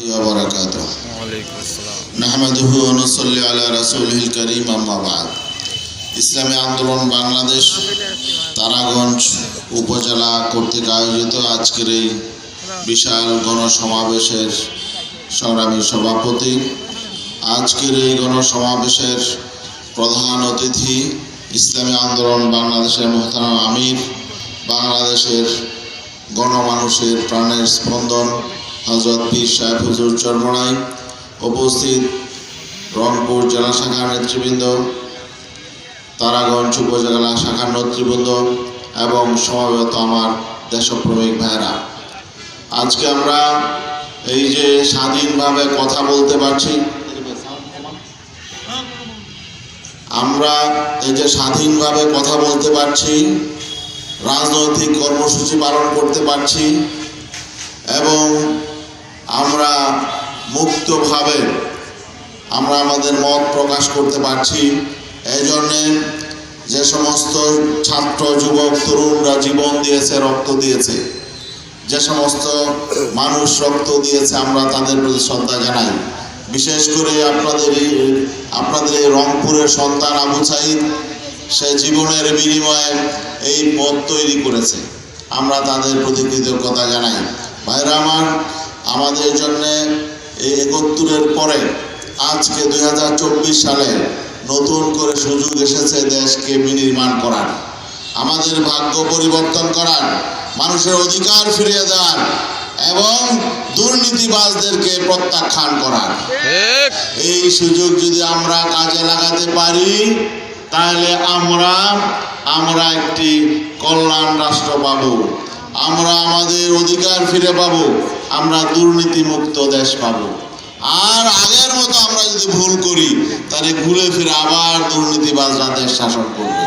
وبركاته ওয়ালাইকুম আসসালাম نحمده ونصلي على رسوله الكريم أما بعد ইসলামী আন্দোলন বাংলাদেশ তারাগঞ্জ উপজেলা কর্তৃক আয়োজিত আজকের এই বিশাল গণসমাবেশের সংগ্রামী সভাপতি আজকের এই গণসমাবেশের প্রধান অতিথি ইসলামী আন্দোলন বাংলাদেশের মোহতারাম আমির বাংলাদেশের গণমানুষের প্রাণের স্পন্দন হজরত পীর সাহেব হুজুর চরমনাই উপস্থিত রংপুর জেলা শাখার নেতৃবৃন্দ, তারাগঞ্জ উপজেলা শাখার নেতৃবৃন্দ এবং সমাবেত আমার দেশপ্রেমিক ভাইরা আজকে আমরা এই যে স্বাধীনভাবে কথা বলতে পারছি, আমরা এই যে স্বাধীনভাবে কথা বলতে পারছি, রাজনৈতিক কর্মসূচি পালন করতে পারছি এবং মুক্তভাবে আমরা আমাদের মত প্রকাশ করতে পারছি। এই জন্যে যে সমস্ত ছাত্র, যুবক, তরুণরা জীবন দিয়েছে, রক্ত দিয়েছে, যে সমস্ত মানুষ রক্ত দিয়েছে, আমরা তাদের প্রতি শ্রদ্ধা জানাই। বিশেষ করে আপনাদের আপনাদের এই রংপুরের সন্তান আবু সাইদ, সে জীবনের বিনিময়ে এই পথ তৈরি করেছে। আমরা তাদের প্রতি কৃতজ্ঞতা জানাই। ভাইরা আমার, আমাদের জন্য এই একত্তরের পরে আজকে দু হাজার চব্বিশ সালে নতুন করে সুযোগ এসেছে দেশকে বিনির্মাণ করার। আমাদের ভাগ্য পরিবর্তন করার মানুষের অধিকার ফিরিয়ে দেওয়ার এবং দুর্নীতিবাজদেরকে প্রত্যাখ্যান করার। এই সুযোগ যদি আমরা কাজে লাগাতে পারি তাহলে আমরা আমরা একটি কল্যাণ রাষ্ট্র পাব। আমরা আমাদের অধিকার ফিরে পাব। আমরা দুর্নীতিমুক্ত দেশ পাব। আর আগের মতো আমরা যদি ভুল করি, তাহলে ঘুরে ফিরে আবার দুর্নীতিবাজরা দেশ শাসন করবে।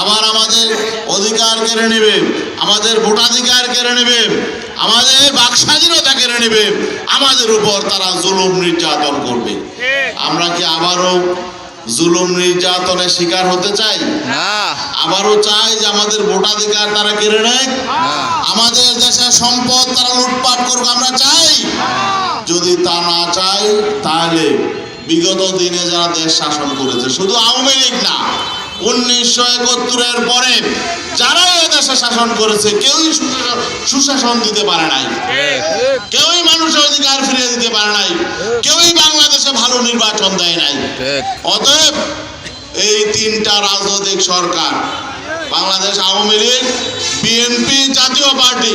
আবার আমাদের অধিকার কেড়ে নেবে, আমাদের ভোটাধিকার কেড়ে নেবে, আমাদের বাক স্বাধীনতা কেড়ে নেবে, আমাদের উপর তারা জুলুম নির্যাতন করবে। আমরা কি আবারও জুলুম নির্যাতনের শিকার হতে চাই? না। আবারও চাই যে আমাদের ভোটাধিকার তারা কেড়ে নেয় আমাদের দেশের সম্পদ তারা লুটপাট করবে আমরা চাই। যদি তা না চাই তাহলে বিগত দিনে যারা দেশ শাসন করেছে শুধু আওয়ামী লীগ না উনিশশো একাত্তরের পরে যারা এ দেশে শাসন করেছে কেউই সুশাসন- সুশাসন দিতে পারে নাই। কেউই মানুষের অধিকার ফিরিয়ে দিতে পারে নাই। কেউই বাংলাদেশে ভালো নির্বাচন দেয় নাই। অতএব এই তিনটা রাজনৈতিক সরকার বাংলাদেশ আওয়ামী লীগ বিএনপি জাতীয় পার্টি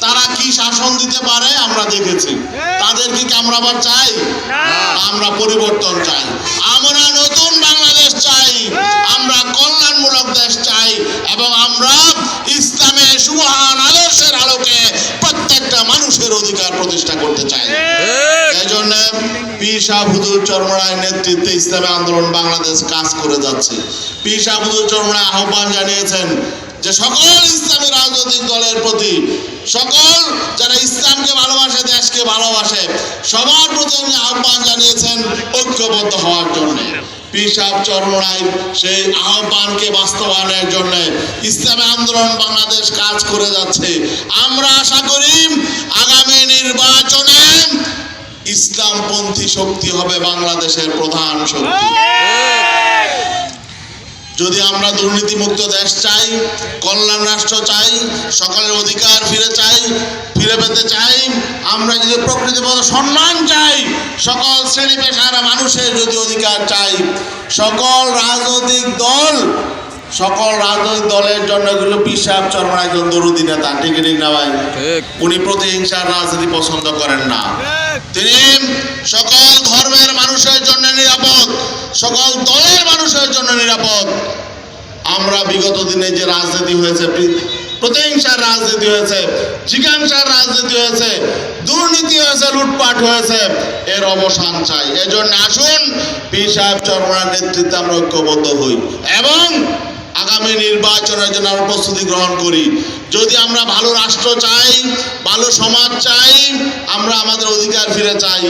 তারা কি শাসন দিতে পারে আমরা দেখেছি। তাদেরকে কি আমরা আবার চাই? আমরা পরিবর্তন চাই। আমরা নতুন বাংলাদেশ চাই। আমরা কল্যাণমূলক দেশ চাই এবং আমরা ইসলামের সুহান আদর্শের আলোকে প্রত্যেকটা মানুষের অধিকার প্রতিষ্ঠা করতে চাই। জন্য পীর শাহ হুজুর নেতৃত্বে ইসলামী আন্দোলন বাংলাদেশ কাজ করে যাচ্ছে। পীর শাহ হুজুর আহ্বান জানিয়েছেন যে সকল ইসলামী রাজনৈতিক দলের প্রতি, সকল যারা ইসলামকে ভালোবাসে, দেশকে ভালোবাসে, সবার প্রতি আহ্বান জানিয়েছেন ঐক্যবদ্ধ হওয়ার জন্য। পীর সাহেব সেই আহ্বানকে বাস্তবায়নের জন্য ইসলামী আন্দোলন বাংলাদেশ কাজ করে যাচ্ছে। আমরা আশা করি আগামী নির্বাচনে ইসলামপন্থী শক্তি হবে বাংলাদেশের প্রধান শক্তি। যদি আমরা দুর্নীতিমুক্ত দেশ চাই, কল্যাণ রাষ্ট্র চাই, সকলের অধিকার ফিরে চাই, ফিরে পেতে চাই, আমরা যদি প্রকৃতিগত সম্মান চাই, সকল শ্রেণি পেশার মানুষের যদি অধিকার চাই, সকল রাজনৈতিক দল সকল রাজনৈতিক দলের জন্য এগুলো পিসাব চরমা একজন দরুদি নেতা ঠিক ঠিক না ভাই? উনি প্রতিহিংসার রাজনীতি পছন্দ করেন না। তিনি সকল ধর্মের মানুষের জন্য নিরাপদ সকল দলের মানুষের জন্য নিরাপদ। আমরা বিগত দিনে যে রাজনীতি হয়েছে প্রতিহিংসার রাজনীতি হয়েছে জিজ্ঞাসার রাজনীতি হয়েছে দুর্নীতি হয়েছে লুটপাট হয়েছে এর অবসান চাই। এজন্য আসুন পীর সাহেব চরমার নেতৃত্বে আমরা ঐক্যবদ্ধ হই। এবং আগামী নির্বাচনের জন্য আমরা প্রস্তুতি গ্রহণ করি। যদি আমরা ভালো রাষ্ট্র চাই ভালো সমাজ চাই আমরা আমাদের অধিকার ফিরে চাই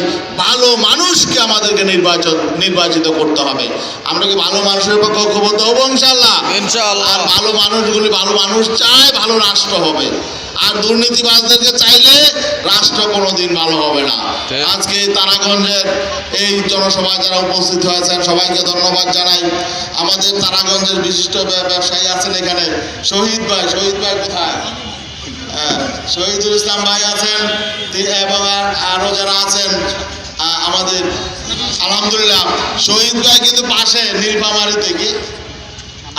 ভালো মানুষকে আমাদেরকে নির্বাচন নির্বাচিত করতে হবে। আমরা কি ভালো মানুষের পক্ষে ঐক্যবদ্ধ হব ইনশাল্লাহ ইনশাআল্লাহ। আর ভালো মানুষগুলি ভালো মানুষ চায় ভালো রাষ্ট্র হবে। আর দুর্নীতিবাজদেরকে চাইলে রাষ্ট্র কোনোদিন ভালো হবে না। আজকে তারাগঞ্জের এই জনসভায় যারা উপস্থিত হয়েছেন সবাইকে ধন্যবাদ জানাই। আমাদের তারাগঞ্জের বিশিষ্ট ব্যবসায়ী আছেন এখানে। শহীদ ভাই শহীদ ভাই কোথায়? হ্যাঁ, শহীদুল ইসলাম ভাই আছেন এবং আর- আরও যারা আছেন আমাদের আলহামদুলিল্লাহ। শহীদ ভাই কিন্তু পাশে নীলফামারি থেকে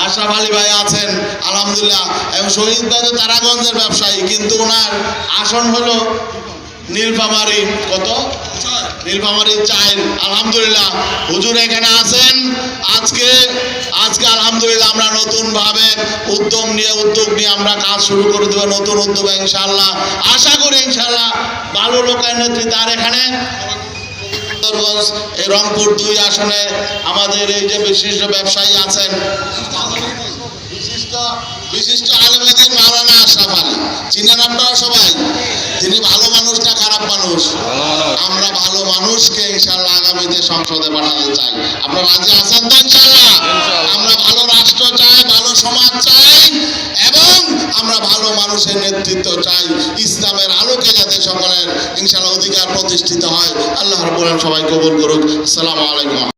আশরাফ আলী ভাই আছেন, আলহামদুলিল্লাহ। এবং শহীদ ভাই তো তারাগঞ্জের ব্যবসায়ী, কিন্তু ওনার আসন হলো নীলফামারি। কত? নীলফামারি চাইল। আলহামদুলিল্লাহ। হুজুর এখানে আছেন। আজকে আজকে আলহামদুলিল্লাহ আমরা নতুনভাবে উদ্যম নিয়ে, উদ্যোগ নিয়ে আমরা কাজ শুরু করে দেবো, নতুন উদ্যোগ ইনশাল্লাহ আশা করি ইনশাল্লাহ ভালো লোকের নেতৃত্বে আর এখানে সুন্দরগঞ্জ এই রংপুর দুই আসনে আমাদের এই যে বিশিষ্ট ব্যবসায়ী আছেন বিশিষ্ট বিশিষ্ট আলমেদিন মাওলানা আশরাফ আলী। চিনেন আপনারা সবাই? তিনি ভালো মানুষ না খারাপ মানুষ? আমরা ভালো মানুষকে ইনশাল্লাহ আগামীতে সংসদে পাঠাতে চাই। আপনারা রাজি আছেন তো ইনশাল্লাহ আমরা ভালো রাষ্ট্র চাই ভালো সমাজ চাই এবং আমরা ভালো মানুষের নেতৃত্ব চাই। ইসলামের আলোকে যাতে সকলের ইনশাল্লাহ প্রতিষ্ঠিত হয়। আল্লাহ রবুল্লাহ সবাই কবুল করুক। আসসালামু আলাইকুম।